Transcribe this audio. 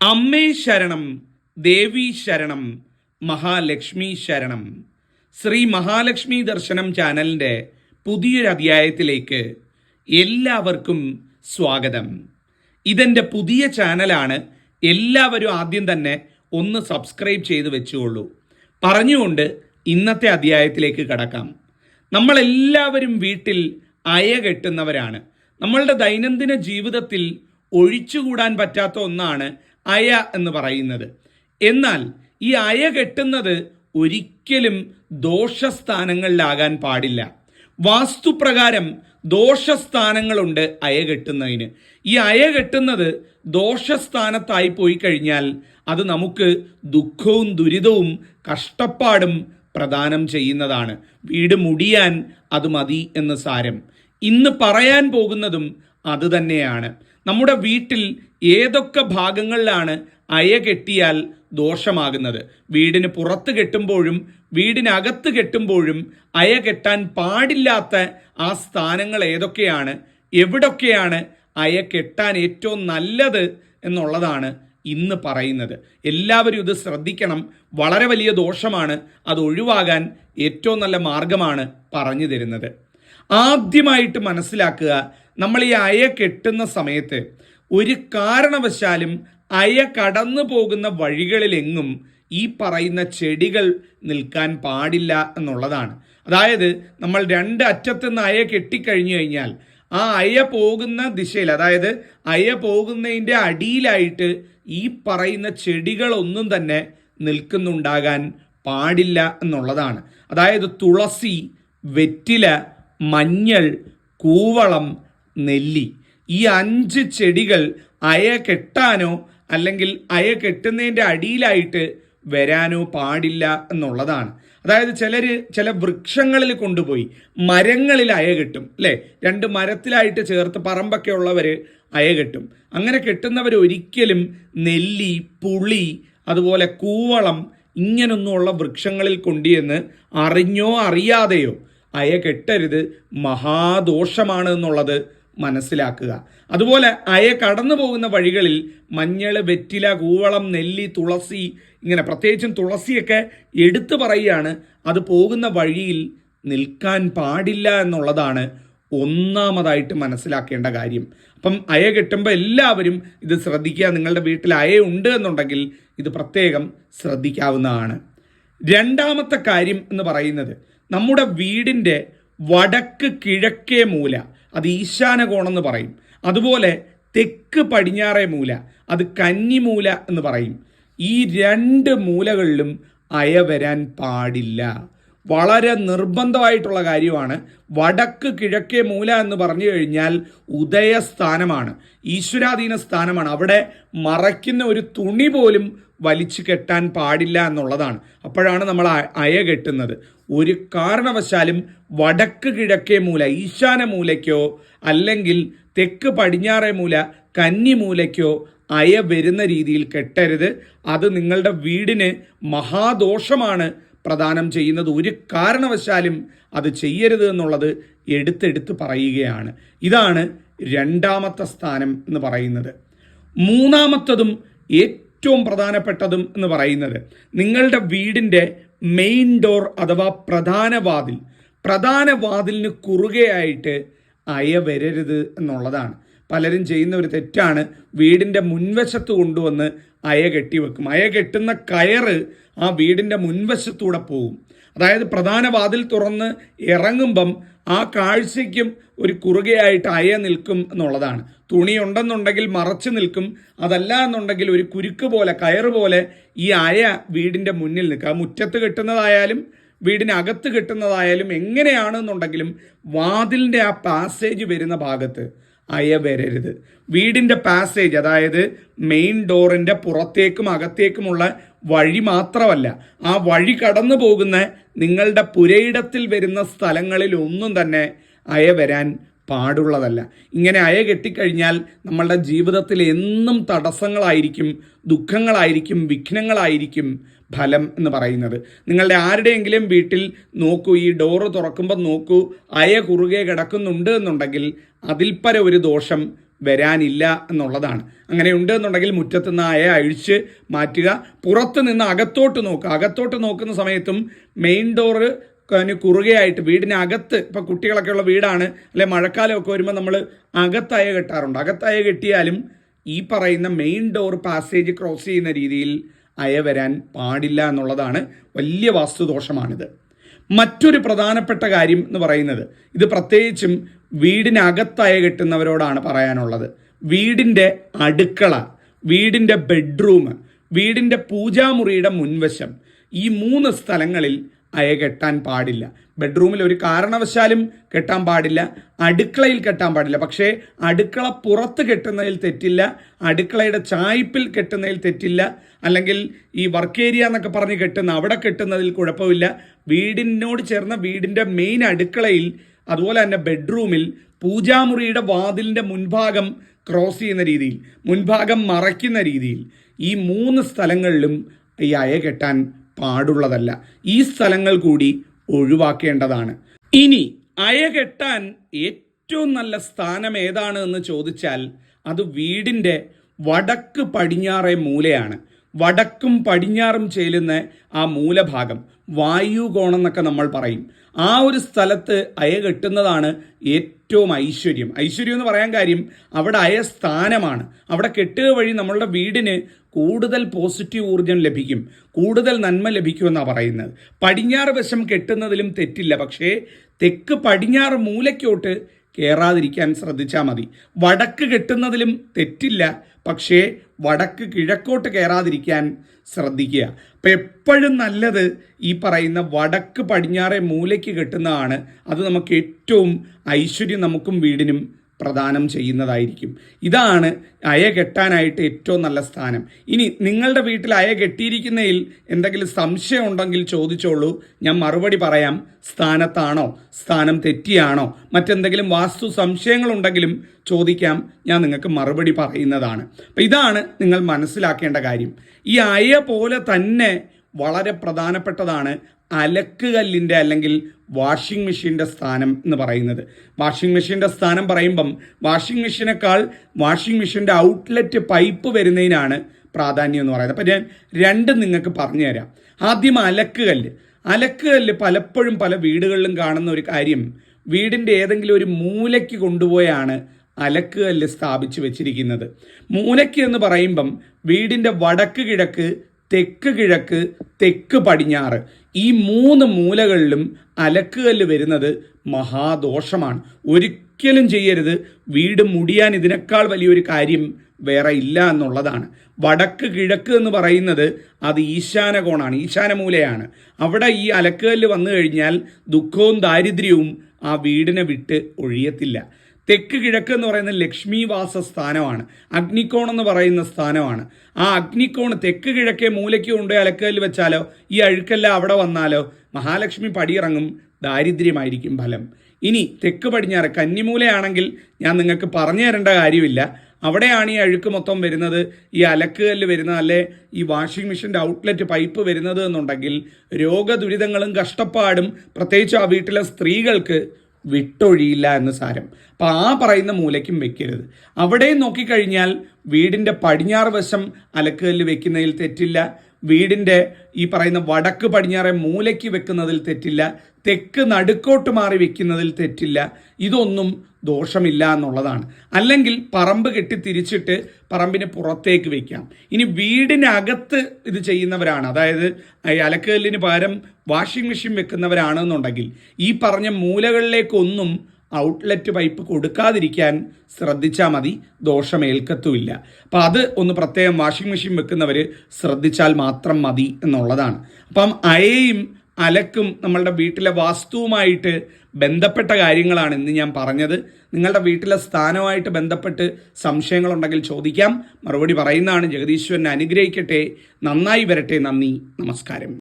അമ്മേ ശരണം ദേവി ശരണം മഹാലക്ഷ്മി ശരണം. ശ്രീ മഹാലക്ഷ്മി ദർശനം ചാനലിന്റെ പുതിയൊരു അധ്യായത്തിലേക്ക് എല്ലാവർക്കും സ്വാഗതം. ഇതെന്റെ പുതിയ ചാനലാണ് എല്ലാവരും ആദ്യം തന്നെ ഒന്ന് സബ്സ്ക്രൈബ് ചെയ്ത് വെച്ചുകൊള്ളൂ. പറഞ്ഞുകൊണ്ട് ഇന്നത്തെ അധ്യായത്തിലേക്ക് കടക്കാം. നമ്മളെല്ലാവരും വീട്ടിൽ അയ കെട്ടുന്നവരാണ്. നമ്മളുടെ ദൈനംദിന ജീവിതത്തിൽ ഒഴിച്ചുകൂടാൻ പറ്റാത്ത ഒന്നാണ് അയ എന്ന് പറയുന്നത്. എന്നാൽ ഈ അയ കെട്ടുന്നത് ഒരിക്കലും ദോഷസ്ഥാനങ്ങളിലാകാൻ പാടില്ല. വാസ്തുപ്രകാരം ദോഷസ്ഥാനങ്ങളുണ്ട് അയ കെട്ടുന്നതിന്. ഈ അയ കെട്ടുന്നത് ദോഷസ്ഥാനത്തായി പോയി കഴിഞ്ഞാൽ അത് നമുക്ക് ദുഃഖവും ദുരിതവും കഷ്ടപ്പാടും പ്രദാനം ചെയ്യുന്നതാണ്. വീട് മുടിയാൻ അത് മതി എന്ന് സാരം. ഇന്ന് പറയാൻ പോകുന്നതും അതുതന്നെയാണ് നമ്മുടെ വീട്ടിൽ ഏതൊക്കെ ഭാഗങ്ങളിലാണ് അയ കെട്ടിയാൽ ദോഷമാകുന്നത്? വീടിന് പുറത്ത് കെട്ടുമ്പോഴും വീടിനകത്ത് കെട്ടുമ്പോഴും അയ കെട്ടാൻ പാടില്ലാത്ത ആ സ്ഥാനങ്ങൾ ഏതൊക്കെയാണ്? എവിടൊക്കെയാണ് അയ കെട്ടാൻ ഏറ്റവും നല്ലത് എന്നുള്ളതാണ് ഇന്ന് പറയുന്നത്. എല്ലാവരും ഇത് ശ്രദ്ധിക്കണം. വളരെ വലിയ ദോഷമാണ്. അത് ഒഴിവാകാൻ ഏറ്റവും നല്ല മാർഗമാണ് പറഞ്ഞു തരുന്നത്. ആദ്യമായിട്ട് മനസ്സിലാക്കുക നമ്മൾ ഈ അയ കെട്ടുന്ന സമയത്ത് ഒരു കാരണവശാലും അയ കടന്നു പോകുന്ന വഴികളിലെങ്ങും ഈ പറയുന്ന ചെടികൾ നിൽക്കാൻ പാടില്ല എന്നുള്ളതാണ്. അതായത് നമ്മൾ രണ്ട് അറ്റത്ത് നിന്ന് അയ കെട്ടിക്കഴിഞ്ഞു കഴിഞ്ഞാൽ ആ അയ പോകുന്ന ദിശയിൽ അതായത് അയ പോകുന്നതിന്റെ അടിയിലായിട്ട് ഈ പറയുന്ന ചെടികളൊന്നും തന്നെ നിൽക്കുന്നുണ്ടാകാൻ പാടില്ല എന്നുള്ളതാണ്. അതായത് തുളസി വെറ്റില മഞ്ഞൾ കൂവളം നെല്ലി. ഈ അഞ്ച് ചെടികൾ അയ കെട്ടാനോ അല്ലെങ്കിൽ അയ കെട്ടുന്നതിന്റെ അടിയിലായിട്ട് വരാനോ പാടില്ല എന്നുള്ളതാണ്. അതായത് ചിലർ ചില വൃക്ഷങ്ങളിൽ കൊണ്ടുപോയി മരങ്ങളിൽ അയ കെട്ടും അല്ലേ? രണ്ട് മരത്തിലായിട്ട് ചേർത്ത് പറമ്പൊക്കെ ഉള്ളവർ അയ കെട്ടും. അങ്ങനെ കെട്ടുന്നവർ ഒരിക്കലും നെല്ലി പുളി അതുപോലെ കൂവളം ഇങ്ങനൊന്നുമുള്ള വൃക്ഷങ്ങളിൽ കൊണ്ടുചെന്ന് അറിഞ്ഞോ അറിയാതെയോ അയ കെട്ടരുത്. മഹാദോഷമാണ് എന്നുള്ളത് മനസ്സിലാക്കുക. അതുപോലെ അയ കടന്നു പോകുന്ന വഴികളിൽ മഞ്ഞൾ വെറ്റില കൂവളം നെല്ലി തുളസി ഇങ്ങനെ പ്രത്യേകിച്ചും തുളസിയൊക്കെ എടുത്തു പറയുകയാണ്. അത് പോകുന്ന വഴിയിൽ നിൽക്കാൻ പാടില്ല എന്നുള്ളതാണ് ഒന്നാമതായിട്ട് മനസ്സിലാക്കേണ്ട കാര്യം. അപ്പം അയ കിട്ടുമ്പോൾ എല്ലാവരും ഇത് ശ്രദ്ധിക്കുക. നിങ്ങളുടെ വീട്ടിൽ അയ ഉണ്ട് എന്നുണ്ടെങ്കിൽ ഇത് പ്രത്യേകം ശ്രദ്ധിക്കാവുന്നതാണ്. രണ്ടാമത്തെ കാര്യം എന്ന് പറയുന്നത് നമ്മുടെ വീടിന്റെ വടക്ക് കിഴക്കേ മൂല. അത് ഈശാന കോണെന്ന് പറയും. അതുപോലെ തെക്ക് പടിഞ്ഞാറേ മൂല അത് കന്നിമൂല എന്ന് പറയും. ഈ രണ്ട് മൂലകളിലും അയ വരാൻ പാടില്ല. വളരെ നിർബന്ധമായിട്ടുള്ള കാര്യമാണ്. വടക്ക് കിഴക്കേ മൂല എന്ന് പറഞ്ഞു കഴിഞ്ഞാൽ ഉദയസ്ഥാനമാണ് ഈശ്വരാധീന സ്ഥാനമാണ് അവിടെ മറയ്ക്കുന്ന ഒരു തുണി പോലും വലിച്ചു കെട്ടാൻ പാടില്ല എന്നുള്ളതാണ്. അപ്പോഴാണ് നമ്മൾ അയ കെട്ടുന്നത്. ഒരു കാരണവശാലും വടക്ക് കിഴക്കേ മൂല ഈശാന മൂലയ്ക്കോ അല്ലെങ്കിൽ തെക്ക് പടിഞ്ഞാറേ മൂല കന്നി മൂലയ്ക്കോ അയ വരുന്ന രീതിയിൽ കെട്ടരുത്. അത് നിങ്ങളുടെ വീടിന് മഹാദോഷമാണ് പ്രദാനം ചെയ്യുന്നത്. ഒരു കാരണവശാലും അത് ചെയ്യരുത് എന്നുള്ളത് എടുത്തെടുത്ത് പറയുകയാണ്. ഇതാണ് രണ്ടാമത്തെ സ്ഥാനം എന്ന് പറയുന്നത്. മൂന്നാമത്തതും പ്രധാനപ്പെട്ടതും എന്ന് പറയുന്നത് നിങ്ങളുടെ വീടിന്റെ മെയിൻ ഡോർ അഥവാ പ്രധാന വാതിൽ. പ്രധാന വാതിലിന് കുറുകയായിട്ട് അയ വരരുത് എന്നുള്ളതാണ്. പലരും ചെയ്യുന്ന ഒരു തെറ്റാണ് വീടിന്റെ മുൻവശത്ത് കൊണ്ടുവന്ന് അയ കെട്ടിവെക്കും അയ കെട്ടുന്ന കയറ് ആ വീടിന്റെ മുൻവശത്തൂടെ പോകും അതായത് പ്രധാന വാതിൽ തുറന്ന് ഇറങ്ങുമ്പം ആ കാഴ്ചയ്ക്കും ഒരു കുറുകയായിട്ട് അയ നിൽക്കും എന്നുള്ളതാണ്. തുണി ഉണ്ടെന്നുണ്ടെങ്കിൽ മറച്ചു നിൽക്കും അതല്ല എന്നുണ്ടെങ്കിൽ ഒരു കുരുക്ക് പോലെ കയറ് പോലെ ഈ അയ വീടിന്റെ മുന്നിൽ നിൽക്കുക മുറ്റത്ത് കെട്ടുന്നതായാലും വീടിനകത്ത് കെട്ടുന്നതായാലും എങ്ങനെയാണെന്നുണ്ടെങ്കിലും വാതിലിന്റെ ആ പാസേജ് വരുന്ന ഭാഗത്ത് അയ വരരുത് വീടിന്റെ പാസേജ് അതായത് മെയിൻ ഡോറിന്റെ പുറത്തേക്കും അകത്തേക്കുമുള്ള വഴി മാത്രമല്ല ആ വഴി കടന്നു പോകുന്ന നിങ്ങളുടെ പുരയിടത്തിൽ വരുന്ന സ്ഥലങ്ങളിൽ ഒന്നും തന്നെ അയ വരാൻ പാടുള്ളതല്ല. ഇങ്ങനെ അയ കെട്ടിക്കഴിഞ്ഞാൽ നമ്മളുടെ ജീവിതത്തിൽ എന്നും തടസ്സങ്ങളായിരിക്കും ദുഃഖങ്ങളായിരിക്കും വിഘ്നങ്ങളായിരിക്കും ഫലം എന്ന് പറയുന്നത്. നിങ്ങളുടെ ആരുടെയെങ്കിലും വീട്ടിൽ നോക്കൂ ഈ ഡോറ് തുറക്കുമ്പോൾ നോക്കൂ അയ കുറുകെ കിടക്കുന്നുണ്ട് എന്നുണ്ടെങ്കിൽ അതിൽപ്പര ഒരു ദോഷം വരാനില്ല എന്നുള്ളതാണ്. അങ്ങനെ ഉണ്ട് എന്നുണ്ടെങ്കിൽ മുറ്റത്ത് നിന്ന് അയ അഴിച്ച് മാറ്റുക. പുറത്ത് നിന്ന് അകത്തോട്ട് നോക്കുക. അകത്തോട്ട് നോക്കുന്ന സമയത്തും മെയിൻ ഡോറ് കുറുകയായിട്ട് വീടിനകത്ത് ഇപ്പം കുട്ടികളൊക്കെ ഉള്ള വീടാണ് അല്ലെ മഴക്കാലമൊക്കെ വരുമ്പോൾ നമ്മൾ അകത്തായ കെട്ടാറുണ്ട്. അകത്തായ കെട്ടിയാലും ഈ പറയുന്ന മെയിൻ ഡോർ പാസേജ് ക്രോസ് ചെയ്യുന്ന രീതിയിൽ അയ വരാൻ പാടില്ല എന്നുള്ളതാണ് വലിയ വാസ്തുദോഷമാണിത്. മറ്റൊരു പ്രധാനപ്പെട്ട കാര്യം എന്ന് പറയുന്നത് ഇത് പ്രത്യേകിച്ചും വീടിനകത്തയ കെട്ടുന്നവരോടാണ് പറയാനുള്ളത്. വീടിന്റെ അടുക്കള വീടിന്റെ ബെഡ്റൂം വീടിന്റെ പൂജാമുറിയുടെ മുൻവശം ഈ മൂന്ന് സ്ഥലങ്ങളിൽ അയ കെട്ടാൻ പാടില്ല. ബെഡ്റൂമിൽ ഒരു കാരണവശാലും കെട്ടാൻ പാടില്ല. അടുക്കളയിൽ കെട്ടാൻ പാടില്ല. പക്ഷേ അടുക്കള പുറത്ത് കെട്ടുന്നതിൽ തെറ്റില്ല. അടുക്കളയുടെ ചായ്പിൽ കെട്ടുന്നതിൽ തെറ്റില്ല. അല്ലെങ്കിൽ ഈ വർക്ക് ഏരിയ എന്നൊക്കെ പറഞ്ഞ് കെട്ടുന്ന അവിടെ കെട്ടുന്നതിൽ കുഴപ്പമില്ല. വീടിനോട് ചേർന്ന വീടിന്റെ മെയിൻ അടുക്കളയിൽ അതുപോലെ തന്നെ ബെഡ്റൂമിൽ പൂജാമുറിയുടെ വാതിലിന്റെ മുൻഭാഗം ക്രോസ് ചെയ്യുന്ന രീതിയിൽ മുൻഭാഗം മറയ്ക്കുന്ന രീതിയിൽ ഈ മൂന്ന് സ്ഥലങ്ങളിലും ഈ അയ കെട്ടാൻ പാടുള്ളതല്ല. ഈ സ്ഥലങ്ങൾ കൂടി ഒഴിവാക്കേണ്ടതാണ്. ഇനി അയ കെട്ടാൻ ഏറ്റവും നല്ല സ്ഥാനം ഏതാണ് എന്ന് ചോദിച്ചാൽ അത് വീടിന്റെ വടക്ക് പടിഞ്ഞാറെ മൂലയാണ്. വടക്കും പടിഞ്ഞാറും ചേലുന്ന ആ മൂലഭാഗം വായുകോണം എന്നൊക്കെ നമ്മൾ പറയും. ആ ഒരു സ്ഥലത്ത് അയ കെട്ടുന്നതാണ് ഏറ്റവും ഐശ്വര്യം. ഐശ്വര്യം എന്ന് പറയാൻ കാര്യം അവിടെ ആയ സ്ഥാനമാണ്. അവിടെ കെട്ടുക വഴി നമ്മളുടെ വീടിന് കൂടുതൽ പോസിറ്റീവ് ഊർജം ലഭിക്കും. കൂടുതൽ നന്മ ലഭിക്കുമെന്നാണ് പറയുന്നത്. പടിഞ്ഞാറ് വശം കെട്ടുന്നതിലും തെറ്റില്ല. പക്ഷേ തെക്ക് പടിഞ്ഞാറ് മൂലയ്ക്കോട്ട് കയറാതിരിക്കാൻ ശ്രദ്ധിച്ചാൽ മതി. വടക്ക് കെട്ടുന്നതിലും തെറ്റില്ല. പക്ഷേ വടക്ക് കിഴക്കോട്ട് കയറാതിരിക്കാൻ ശ്രദ്ധിക്കുക. അപ്പം എപ്പോഴും നല്ലത് ഈ പറയുന്ന വടക്ക് പടിഞ്ഞാറെ മൂലയ്ക്ക് കെട്ടുന്നതാണ്. അത് നമുക്ക് ഏറ്റവും ഐശ്വര്യം നമുക്കും വീടിനും പ്രദാനം ചെയ്യുന്നതായിരിക്കും. ഇതാണ് അയ കെട്ടാനായിട്ട് ഏറ്റവും നല്ല സ്ഥാനം. ഇനി നിങ്ങളുടെ വീട്ടിൽ അയ കെട്ടിയിരിക്കുന്നതിൽ എന്തെങ്കിലും സംശയം ഉണ്ടെങ്കിൽ ചോദിച്ചോളൂ. ഞാൻ മറുപടി പറയാം. സ്ഥാനത്താണോ? സ്ഥാനം തെറ്റിയാണോ? മറ്റെന്തെങ്കിലും വാസ്തു സംശയങ്ങളുണ്ടെങ്കിലും ചോദിക്കാം. ഞാൻ നിങ്ങൾക്ക് മറുപടി പറയുന്നതാണ്. അപ്പം ഇതാണ് നിങ്ങൾ മനസ്സിലാക്കേണ്ട കാര്യം. ഈ അയ പോലെ തന്നെ വളരെ പ്രധാനപ്പെട്ടതാണ് അലക്കുകല്ലിന്റെ അല്ലെങ്കിൽ വാഷിംഗ് മെഷീന്റെ സ്ഥാനം എന്ന് പറയുന്നത്. വാഷിംഗ് മെഷീന്റെ സ്ഥാനം പറയുമ്പം വാഷിംഗ് മെഷീനേക്കാൾ വാഷിംഗ് മെഷീന്റെ ഔട്ട്ലെറ്റ് പൈപ്പ് വരുന്നതിനാണ് പ്രാധാന്യം എന്ന് പറയുന്നത്. അപ്പം ഞാൻ രണ്ടും നിങ്ങൾക്ക് പറഞ്ഞു തരാം ആദ്യം അലക്കുകല്ല് അലക്കുകല്ല് പലപ്പോഴും പല വീടുകളിലും കാണുന്ന ഒരു കാര്യം വീടിന്റെ ഏതെങ്കിലും ഒരു മൂലയ്ക്ക് കൊണ്ടുപോയാണ് അലക്കുകല്ല് സ്ഥാപിച്ചു വെച്ചിരിക്കുന്നത്. മൂലയ്ക്ക് എന്ന് പറയുമ്പം വീടിന്റെ വടക്ക് കിഴക്ക് തെക്ക് കിഴക്ക് തെക്ക് പടിഞ്ഞാറ്. ഈ മൂന്ന് മൂലകളിലും അലക്കുകല്ല് വരുന്നത് മഹാദോഷമാണ്. ഒരിക്കലും ചെയ്യരുത്. വീട് മുടിയാൻ ഇതിനേക്കാൾ വലിയൊരു കാര്യം വേറെ ഇല്ല എന്നുള്ളതാണ്. വടക്ക് കിഴക്ക് എന്ന് പറയുന്നത് അത് ഈശാന കോണാണ് ഈശാന മൂലയാണ് അവിടെ ഈ അലക്കുകല്ല് വന്നു കഴിഞ്ഞാൽ ദുഃഖവും ദാരിദ്ര്യവും ആ വീടിനെ വിട്ട് ഒഴിയത്തില്ല. തെക്ക് കിഴക്ക് എന്ന് പറയുന്ന ലക്ഷ്മിവാസ സ്ഥാനമാണ്. അഗ്നികോൺ എന്ന് പറയുന്ന സ്ഥാനമാണ്. ആ അഗ്നികോൺ തെക്ക് കിഴക്കേ മൂലയ്ക്ക് കൊണ്ട് അലക്കലിൽ വെച്ചാലോ ഈ അഴുക്കെല്ലാം അവിടെ വന്നാലോ മഹാലക്ഷ്മി പടിയിറങ്ങും ദാരിദ്ര്യമായിരിക്കും ഫലം. ഇനി തെക്ക് പടിഞ്ഞാറ് കന്നിമൂലയാണെങ്കിൽ ഞാൻ നിങ്ങൾക്ക് പറഞ്ഞു തരേണ്ട കാര്യമില്ല. അവിടെയാണ് ഈ അഴുക്ക് മൊത്തം വരുന്നത്. ഈ അലക്കുകല്ല് വരുന്ന അല്ലെ ഈ വാഷിംഗ് മെഷീന്റെ ഔട്ട്ലെറ്റ് പൈപ്പ് വരുന്നത് എന്നുണ്ടെങ്കിൽ രോഗദുരിതങ്ങളും കഷ്ടപ്പാടും പ്രത്യേകിച്ച് ആ വീട്ടിലെ സ്ത്രീകൾക്ക് വിട്ടൊഴിയില്ല എന്ന് സാരം. അപ്പം ആ പറയുന്ന മൂലയ്ക്കും വെക്കരുത്. അവിടെയും നോക്കിക്കഴിഞ്ഞാൽ വീടിന്റെ പടിഞ്ഞാറ് വശം അലക്കുകല്ല് വെക്കുന്നതിൽ തെറ്റില്ല. വീടിന്റെ ഈ പറയുന്ന വടക്ക് പടിഞ്ഞാറെ മൂലയ്ക്ക് വെക്കുന്നതിൽ തെറ്റില്ല തെക്ക് നടുക്കോട്ട് മാറി വെക്കുന്നതിൽ തെറ്റില്ല. ഇതൊന്നും ദോഷമില്ല എന്നുള്ളതാണ്. അല്ലെങ്കിൽ പറമ്പ് കെട്ടി തിരിച്ചിട്ട് പറമ്പിന് പുറത്തേക്ക് വെക്കാം. ഇനി വീടിനകത്ത് ഇത് ചെയ്യുന്നവരാണ്. അതായത് ഈ അലക്കല്ലിന് പകരം വാഷിംഗ് മെഷീൻ വെക്കുന്നവരാണെന്നുണ്ടെങ്കിൽ ഈ പറഞ്ഞ മൂലകളിലേക്കൊന്നും ഔട്ട്ലെറ്റ് പൈപ്പ് കൊടുക്കാതിരിക്കാൻ ശ്രദ്ധിച്ചാൽ മതി ദോഷമേൽക്കത്തുമില്ല. അപ്പം അത് ഒന്ന് പ്രത്യേകം വാഷിംഗ് മെഷീൻ വെക്കുന്നവർ ശ്രദ്ധിച്ചാൽ മാത്രം മതി എന്നുള്ളതാണ്. അപ്പം അയയും അലക്കും നമ്മളുടെ വീട്ടിലെ വാസ്തുവുമായിട്ട് ബന്ധപ്പെട്ട കാര്യങ്ങളാണ് ഇന്ന് ഞാൻ പറഞ്ഞത്. നിങ്ങളുടെ വീട്ടിലെ സ്ഥാനവുമായിട്ട് ബന്ധപ്പെട്ട് സംശയങ്ങളുണ്ടെങ്കിൽ ചോദിക്കാം. മറുപടി പറയുന്നതാണ് ജഗദീശ്വരനെ അനുഗ്രഹിക്കട്ടെ. നന്നായി വരട്ടെ. നന്ദി. നമസ്കാരം.